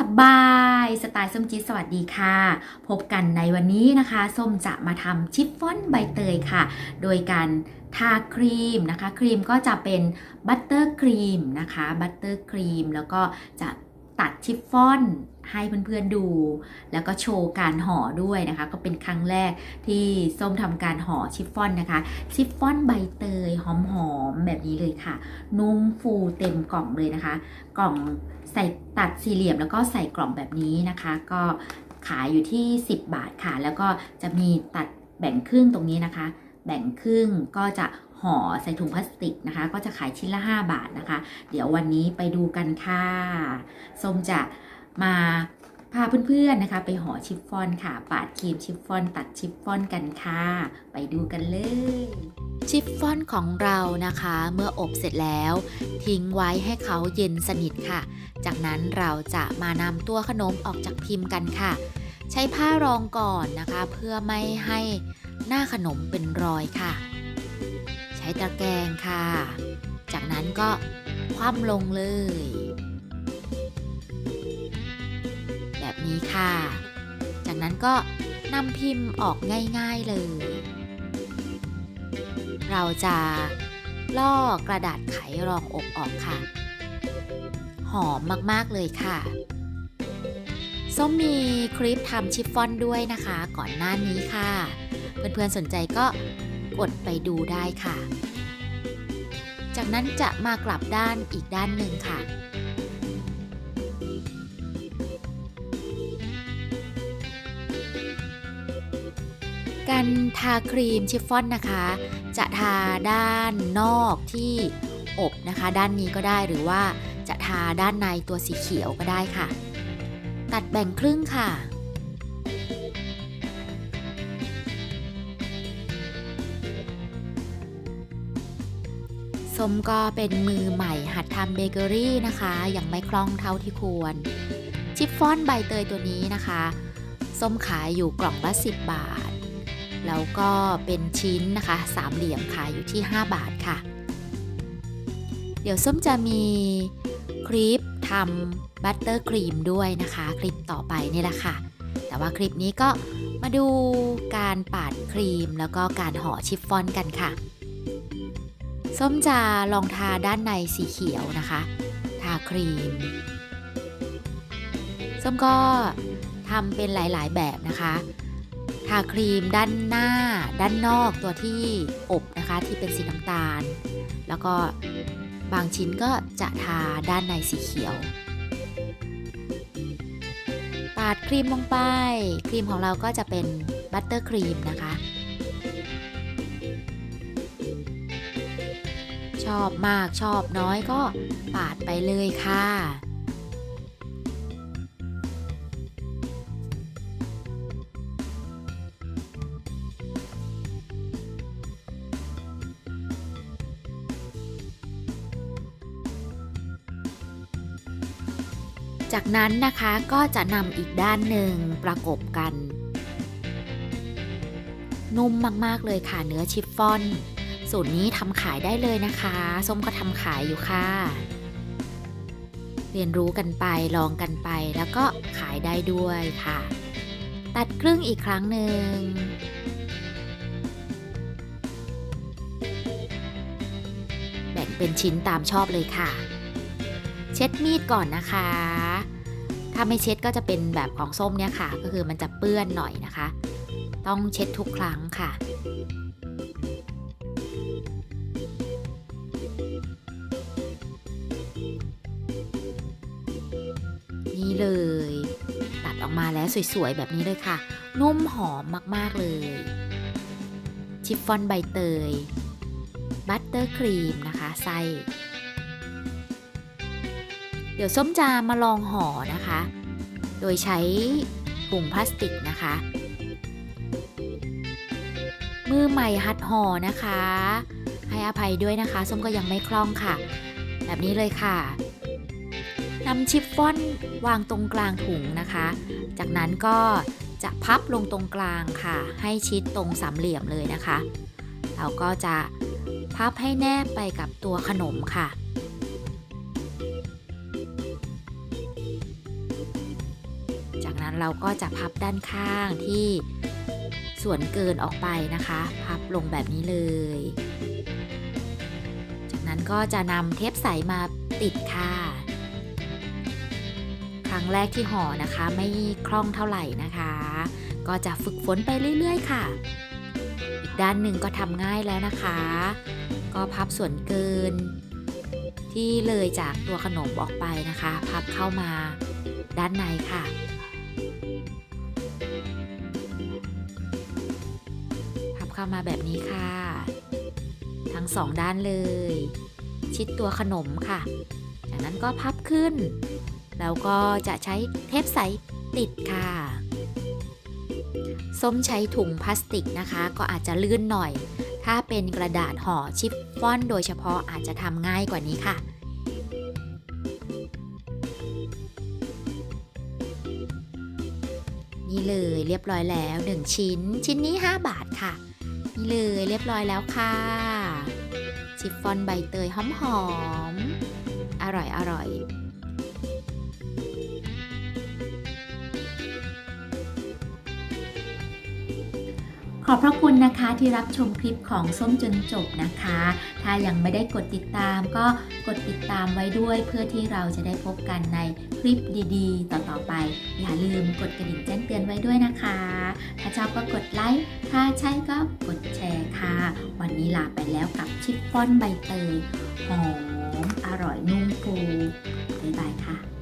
สบายสไตล์ส้มจีสวัสดีค่ะ พบกันในวันนี้นะคะ ส้มจะมาทำชิฟฟ่อนใบเตยค่ะ โดยการทาครีมนะคะ ครีมก็จะเป็นบัตเตอร์ครีมนะคะ บัตเตอร์ครีมแล้วก็จะ ตัดชิฟฟ่อนให้เพื่อนๆดู แล้วก็โชว์การห่อด้วยนะคะ ก็เป็นครั้งแรกที่ส้มทำการห่อชิฟฟ่อนนะคะ ชิฟฟ่อนใบเตยหอมๆแบบนี้เลยค่ะ นุ่มฟูเต็มกล่องเลยนะคะ กล่องใส่ตัดสี่เหลี่ยมแล้วก็ใส่กล่องแบบนี้นะคะ ก็ขายอยู่ที่ 10 บาทค่ะ แล้วก็จะมีตัดแบ่งครึ่งตรงนี้นะคะ แบ่งครึ่งก็จะ ห่อใส่ถุงพลาสติกนะคะ ก็จะขายชิ้นละ 5 บาทนะคะ เดี๋ยววันนี้ไปดูกันค่ะส้มจะมาพาเพื่อนๆนะคะ ไปห่อชิฟฟ่อนค่ะ ปาดครีมชิฟฟ่อน ตัดชิฟฟ่อนกันค่ะ ไปดูกันเลยชิฟฟ่อนของเรานะคะ เมื่ออบเสร็จแล้ว ทิ้งไว้ให้เขาเย็นสนิทค่ะ จากนั้นเราจะมานำตัวขนมออกจากพิมพ์กันค่ะ ใช้ผ้ารองก่อนนะคะ เพื่อไม่ให้หน้าขนมเป็นรอยค่ะ ช้ตะแกรงค่ะ จากนั้นก็คว่ำลงเลย แบบนี้ค่ะ จากนั้นก็นำพิมพ์ออกง่ายๆเลย เราจะล่อกระดาษไขรองอบออกค่ะ หอมมากๆเลยค่ะ ส้มมีคลิปทำชิฟฟ่อนด้วยนะคะ ก่อนหน้านี้ค่ะ เพื่อนๆสนใจก็ กดไปดูได้ค่ะ จากนั้นจะมากลับด้านอีกด้านหนึ่งค่ะ การทาครีมชิฟฟ่อนนะคะ จะทาด้านนอกที่อบนะคะ ด้านนี้ก็ได้หรือว่าจะทาด้านในตัวสีเขียวก็ได้ค่ะ ตัดแบ่งครึ่งค่ะ ส้มก็เป็นมือใหม่หัดทำเบเกอรี่นะคะยังไม่คล่องเท่าที่ควร ชิฟฟ่อนใบเตยตัวนี้นะคะ ส้มขายอยู่กล่องละ 10 บาท แล้วก็เป็นชิ้นนะคะสามเหลี่ยมขายอยู่ที่ 5 บาทค่ะ เดี๋ยวส้มจะมีคลิปทำบัตเตอร์ครีมด้วยนะคะ คลิปต่อไปนี่แหละค่ะ แต่ว่าคลิปนี้ก็มาดูการปาดครีมแล้วก็การห่อชิฟฟ่อนกันค่ะ ส้มจะลองทาด้านในสีเขียวนะคะ ทาครีม ส้มก็ทำเป็นหลายๆแบบนะคะ ทาครีมด้านหน้า ด้านนอกตัวที่อบนะคะที่เป็นสีน้ำตาล แล้วก็บางชิ้นก็จะทาด้านในสีเขียว ปาดครีมลงไป ครีมของเราก็จะเป็นบัตเตอร์ครีมนะคะ ชอบมากชอบน้อยก็ปาดไปเลยค่ะจากนั้นนะคะก็จะนำอีกด้านหนึ่งประกบกัน นุ่มมาก ๆ เลยค่ะเนื้อชิฟฟ่อน สูตรนี้ทำขายได้เลยนะคะ ส้มก็ทำขายอยู่ค่ะ เรียนรู้กันไปลองกันไปแล้วก็ขายได้ด้วยค่ะ ตัดครึ่งอีกครั้งหนึ่งแบ่งเป็นชิ้นตามชอบเลยค่ะ เช็ดมีดก่อนนะคะ ถ้าไม่เช็ดก็จะเป็นแบบของส้มเนี่ยค่ะ ก็คือมันจะเปื้อนหน่อยนะคะ ต้องเช็ดทุกครั้งค่ะ เลย ตัดออกมาแล้วสวยๆ แบบนี้เลยค่ะ นุ่มหอมมากๆเลย ชิฟฟ่อนใบเตย บัตเตอร์ครีมนะคะไส้เดี๋ยวส้มจะมาลองห่อนะคะ โดยใช้ถุงพลาสติกนะคะ มือใหม่หัดห่อนะคะ ให้อภัยด้วยนะคะ ส้มก็ยังไม่คล่องค่ะ แบบนี้เลยค่ะ นำชิฟฟ่อนวางตรงกลางถุงนะคะ จากนั้นก็จะพับลงตรงกลางค่ะ ให้ชิดตรงสามเหลี่ยมเลยนะคะ เราก็จะพับให้แนบไปกับตัวขนมค่ะ จากนั้นเราก็จะพับด้านข้างที่ส่วนเกินออกไปนะคะ พับลงแบบนี้เลย จากนั้นก็จะนำเทปใสมาติดค่ะ รั้งแรกที่ห่อนะคะ ไม่คล่องเท่าไหร่นะคะ ก็จะฝึกฝนไปเรื่อยๆค่ะ อีกด้านหนึ่งก็ทำง่ายแล้วนะคะ ก็พับส่วนเกิน ที่เลยจากตัวขนมออกไปนะคะ พับเข้ามาด้านในค่ะพับเข้ามาแบบนี้ค่ะ ทั้งสองด้านเลย ชิดตัวขนมค่ะ จากนั้นก็พับขึ้น แล้วก็จะใช้เทปใสติดค่ะ ส้มใช้ถุงพลาสติกนะคะ ก็อาจจะลื่นหน่อย ถ้าเป็นกระดาษห่อชิฟฟ่อนโดยเฉพาะอาจจะทำง่ายกว่านี้ค่ะนี่เลยเรียบร้อยแล้ว 1 ชิ้น ชิ้นนี้ 5 บาทค่ะ นี่เลยเรียบร้อยแล้วค่ะชิฟฟ่อนใบเตยหอมๆอร่อยอร่อย ขอบพระคุณนะคะที่รับชมคลิปของส้มจนจบนะคะ ถ้ายังไม่ได้กดติดตามก็กดติดตามไว้ด้วย เพื่อที่เราจะได้พบกันในคลิปดีๆ ต่อๆไป อย่าลืมกดกระดิ่งแจ้งเตือนไว้ด้วยนะคะ ถ้าชอบก็กดไลค์ ถ้าใช่ก็กดแชร์ค่ะ วันนี้ลาไปแล้วกับชิฟฟ่อนใบเตยหอมอร่อยนุ่มฟูบ๊ายบายค่ะ